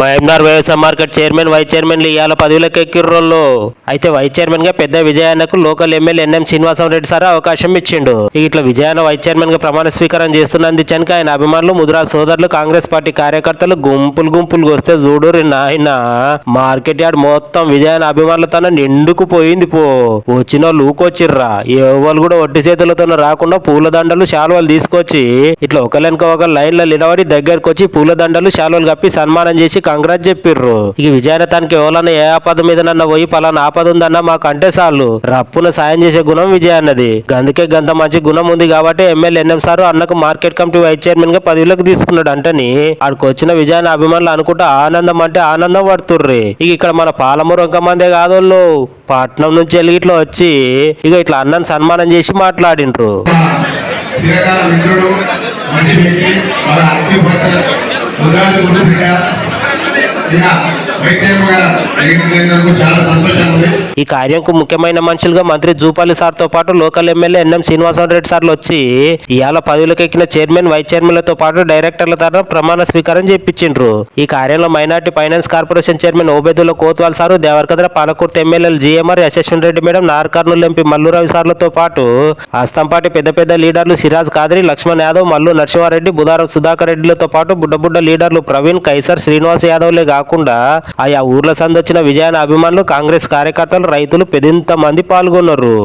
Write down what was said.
మహమ్నార్ వ్యవసాయ market chairman vice చైర్మన్లు ఇవాళ పదవులకు ఎక్కిర్రోళ్ళు అయితే వైస్ చైర్మన్గా పెద్ద విజయాన్నకు local MLA NM Srinivasam Reddy sir అవకాశం ఇచ్చిండు. ఇట్లా విజయాన్న వైస్ చైర్మన్గా ప్రమాణ స్వీకారం చేస్తున్నందుకు ఆయన అభిమానులు ముద్రా సోదరులు కాంగ్రెస్ పార్టీ కార్యకర్తలు గుంపులు గుంపులు వస్తే చూడురి నాయన. మార్కెట్ యార్డ్ మొత్తం విజయాన్న అభిమానులతో నిండుకుపోయింది పో. వచ్చిన వాళ్ళు ఊకొచ్చిర్రా. ఎవరు కూడా ఒట్టి చేతులతో రాకుండా పూలదండలు శాలువలు తీసుకొచ్చి ఇట్లా ఒకళ్ళెనక ఒక లైన్లో నిలబడి దగ్గరకు వచ్చి పూలదండలు శాలువలు కప్పి సన్మానం చేసి కంగ్రాట్ చెప్పిర్రు. ఇక విజయానతానికి ఎవరన్నా ఏ ఆపద మీద నన్న పోయి పలానా ఆపద ఉందన్న మాకు అంటే చాలు. రప్పున సాయం చేసే గుణం విజయ అన్నది. అందుకే గంత మంచి గుణం ఉంది కాబట్టి ఎమ్మెల్యే ఎన్ఎం సార్ అన్నకు మార్కెట్ కమిటీ వైస్ చైర్మన్గా పదవిలోకి తీసుకున్నాడు అంటని అక్కడికి వచ్చిన విజయాన్ని అభిమానులు అనుకుంటా ఆనందం అంటే ఆనందం పడుతుర్రి. ఇక ఇక్కడ మన పాలమూరు ఇంకా మందే కాదోళ్ళు. పట్నం నుంచి వెళ్ళి ఇట్లా వచ్చి ఇక ఇట్లా అన్నని సన్మానం చేసి మాట్లాడిండ్రు. మిత్రుడు మంచి వ్యక్తి మన అన్ని భర్తలు ముద్రాజు ముందు ఈ కార్యంకు ముఖ్యమైన మనుషులుగా మంత్రి జూపాలి సార్తో పాటు లోకల్ ఎమ్మెల్యే ఎన్ఎం శ్రీనివాసరెడ్డి సార్లు వచ్చి ఇవాళ పదవులకు ఎక్కిన చైర్మన్ వైస్ చైర్మన్లతో పాటు డైరెక్టర్ల తరఫున ప్రమాణ స్వీకారం చేయించిండ్రు ఈ కార్యంలో minority finance corporation chairman Obedullah Kotwal sir Devarakadra Palakurthi ఎమ్మెల్యేలు GMR Yashaswan Reddy madam Nagarkurnool MP Mallurao సార్లతో పాటు అస్తంపాటి పెద్ద పెద్ద లీడర్లు సిరాజ్ కాదరి లక్ష్మణ్ యాదవ్ మల్లు నరసింహారెడ్డి బుధారం సుధాకర్ రెడ్డిలతో పాటు బుడ్డ బుడ్డ లీడర్లు ప్రవీణ్ కైసర్ శ్రీనివాస్ యాదవ్లే కాకుండా ఆయా ఊర్ల సందొచ్చిన విజయాన అభిమానులు కాంగ్రెస్ కార్యకర్తలు రైతులు పెద్దంత మంది పాల్గొన్నారు